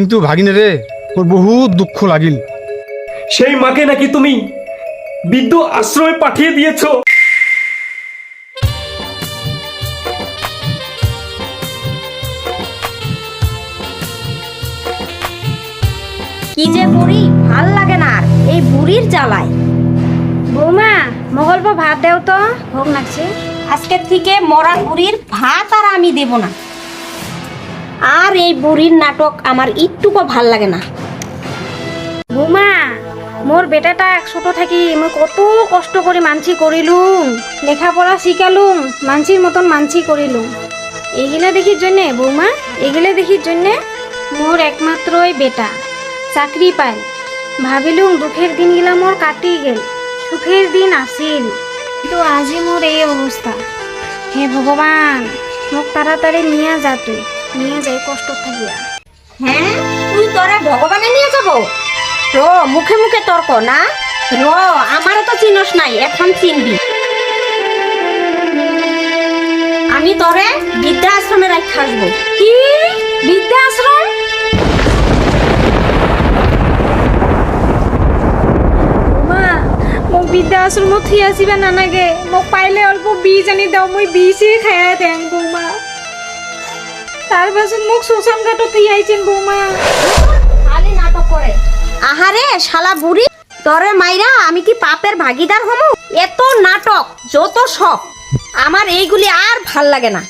কিন্তু ভাগিনে রে ওর বহুত দুঃখ লাগিল। সেই মাকে নাকি তুমি বৃদ্ধ আশ্রমে পাঠিয়ে দিয়েছ? কি যে বুড়ি ভালো লাগে না আর এই বুড়ির জ্বালায়। বৌমা মঙ্গলব ভাত দেও তো। ভোগ লাগছে। আজকে থেকে মরা বুড়ির ভাত আর আমি দেব না। আর এই বুড়ির নাটক আমার একটুকু ভালো লাগে না। বৌমা, মোর বেটাটা ছোট থাকি মই কত কষ্ট করে মানছি করিলুম, লেখাপড়া শিখালুম মানসির মতন মানসি করিলুম। এইগুলা দেখির জন্যে, বৌমা, এগুলা দেখির জন্যে মোর একমাত্রই বেটা, চাকরি পাই ভাবিলুম দুঃখের দিনগুলা মোর কাটি গেল, সুখের দিন আসিল। কিন্তু আজি মোর এই অবস্থা। হে ভগবান, মোক তাড়াতাড়ি নিয়ে যা তুই। নিয়ে যাই কষ্ট থাকিয়া হ্যাঁ? তুই তোরা ভগবানে নিয়ে যাব? র মুখে মুখে তর্ক না? র আমারও তো চিনস নাই এখন চিনবি। আমি তোরে বৃদ্ধাশ্রমে রাখতে আসব। কি? বৃদ্ধাশ্রম? মা মোক বৃদ্ধাশ্রম থি আসিবা নানাগে। মোক পাইলে অল্প বীজ আনি দাও মই বীজে খাই দেন বৌমা শোষণ ঘাটত থি আইছেন বৌমা। খালি নাটক করে। আহারে শালা বুড়ি। তোরে মাইরা আমি কি পাপের ভাগিদার হমু? এত নাটক যত সব আমার এইগুলি আর ভালো লাগে না।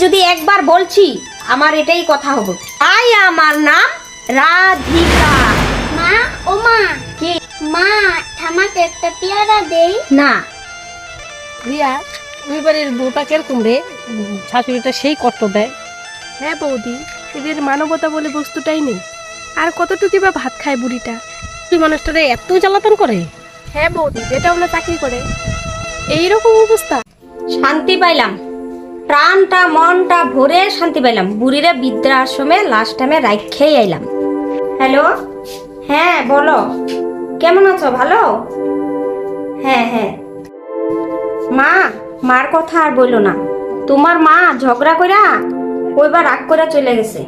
যদি একবার বলছি আমার এটাই কথা হব। তাই আমার নাম রাধিকা। মা ও মা। কি? মা আমাকে একটা পেয়ারা দেই। না। ওই বাড়ির বউটা কীরকম রে? শাশুড়িটা সেই কষ্ট দেয়। হ্যাঁ বৌদি এদের মানবতা বলে বস্তুটাই নেই। আর কতটুকু বা ভাত খায় বুড়িটা? তুই মানুষটারে এত জ্বালাতন করে? হ্যাঁ বৌদি বেটাও না চাকরি করে। এইরকম অবস্থা। শান্তি পাইলাম। প্রাণটা মনটা ভরে শান্তি পাইলাম। বুড়িরা বুড়িরে বৃদ্ধাশ্রমে লাস্ট টাইমে রাখেই আইলাম। হ্যালো হ্যাঁ বলো। কেমন আছো? ভালো? হ্যাঁ হ্যাঁ। মা মার কথা আর বলল না। তোমার মা ঝগড়া কইরা ওইবার রাগ করে চলে গেছে।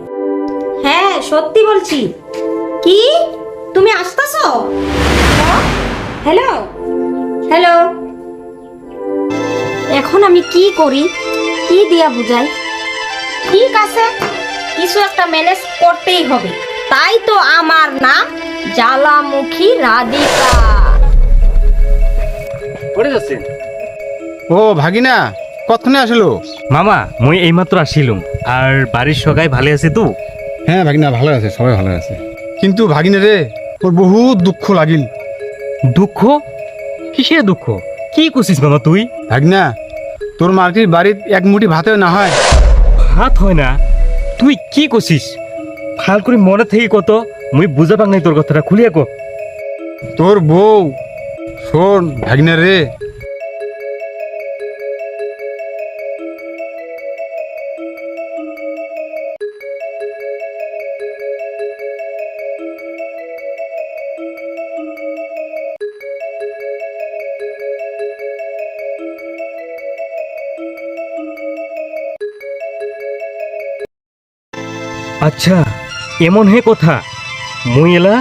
হ্যাঁ সত্যি বলছি। কি? তুমি আসতেছো? হ্যালো? হ্যালো? এখন আমি কি করি? কি দিয়া বুঝাই? ঠিক আছে, কিছু একটা ম্যানেজ করতেই হবে। তাই তো আমার নাম জ্বালামুখী রাধিকা। পড়ে যাচ্ছেন? ও ভাগিনা কতক্ষণে আসলো? মামা মুই এইমাত্র আসিলুম। আর বাড়ির সবাই ভালো আছে তো? হ্যাঁ ভাগিনা ভালো আছে সবাই ভালো আছে। কিন্তু ভাগিনা রে ওর বহুত দুঃখ লাগিল। দুঃখ? কিসের দুঃখ? কি করছিস মামা তুই? ভাগিনা তোর মার্কির বাড়ির এক মুঠি ভাতেও না হয়। ভাত হয় না? তুই কি করছিস? ভালো করে মনে থেকে কত? মুই বুঝা পাক নাই তোর কথাটা খুলিয়া কো। তোর বউ শোন ভাগিনা রে আচ্ছা এমন হে কথা। মুই এলা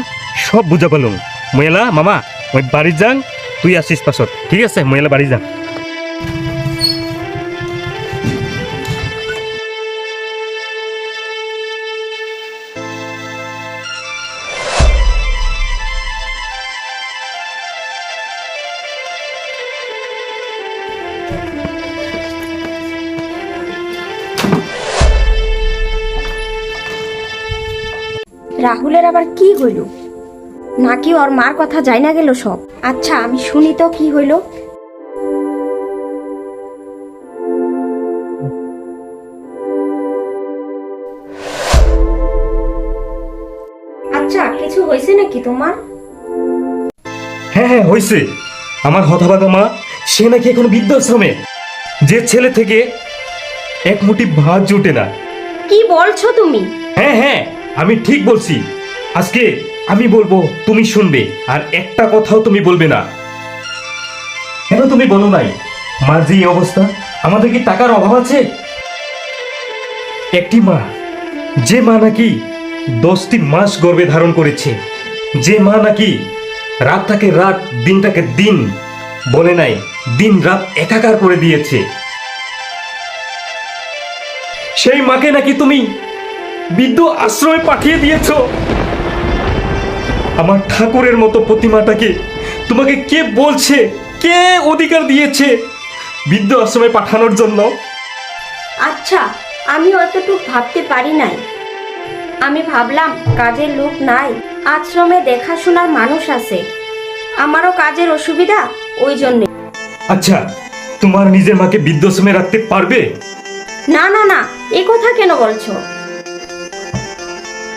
সব বুঝা পালুম মুই এলা, মামা, মই বাড়ি যাং, তুই আসিস পাছত। ঠিক আছে, মই এলা বাড়ি যাং রাহুলের আবার কি হইল? নাকি ওর মার কথা যাই না গেল সব? আচ্ছা আমি শুনি তো কি হইল? আচ্ছা কিছু হয়েছে নাকি তোমার? হ্যাঁ হ্যাঁ হয়েছে আমার হতভাগা মা সে নাকি এখন বৃদ্ধাশ্রমে। যে ছেলে থেকে এক মুঠি ভাত জুটে না। কি বলছো তুমি? হ্যাঁ হ্যাঁ। আমি ঠিক বলছি। আজকে আমি বলব, তুমি শুনবে, আর একটা কথাও তুমি বলবে না। কেন তুমি বলো নাই? মার যে অবস্থা, আমাদের কি টাকার অভাব আছে? একটি মা, যে মা নাকি দশটি মাস গর্ভে ধারণ করেছে, যে মা নাকি রাতটাকে রাত, দিনটাকে দিন বলে নাই, দিন রাত একাকার করে দিয়েছে। সেই মাকে নাকি তুমি বৃদ্ধ আশ্রমে পাঠিয়ে দিয়েছ। আমার ঠাকুরের মতো প্রতিমাটাকে তোমাকে কে বলছে কে অধিকার দিয়েছে বৃদ্ধ আশ্রমে পাঠানোর জন্য? আচ্ছা আমি অতটুকু ভাবতে পারি নাই। আমি ভাবলাম কাজের লোক নাই আশ্রমে দেখাশোনার মানুষ আছে। আমারও কাজের অসুবিধা ওই জন্যে। আচ্ছা তোমার নিজের মাকে বৃদ্ধাশ্রমে রাখতে পারবে? না না না এ কথা কেন বলছো?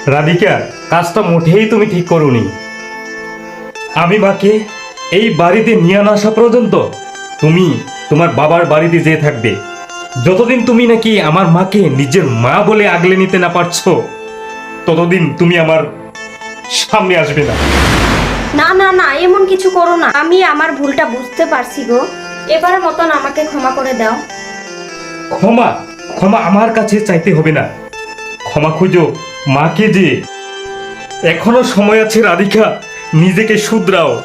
রাধিকা কাজটা মোটেই তুমি ঠিক করোনি। আমি মাকে এই বাড়িতে নিয়ে না আসা পর্যন্ত তুমি তোমার বাবার বাড়িতে যেয়ে থাকবে। যতদিন তুমি নাকি আমার মাকে নিজের মা বলে আগলে নিতে না পারছ ততদিন তুমি আমার সামনে আসবে না। না না না এমন কিছু করো না। আমি আমার ভুলটা বুঝতে পারছি গো। এবার মতন আমাকে ক্ষমা করে দাও। ক্ষমা ক্ষমা আমার কাছে চাইতে হবে না। ক্ষমা খুঁজো মাকে যে এখনও সময় আছে রাধিকা নিজেকে শুধরাও।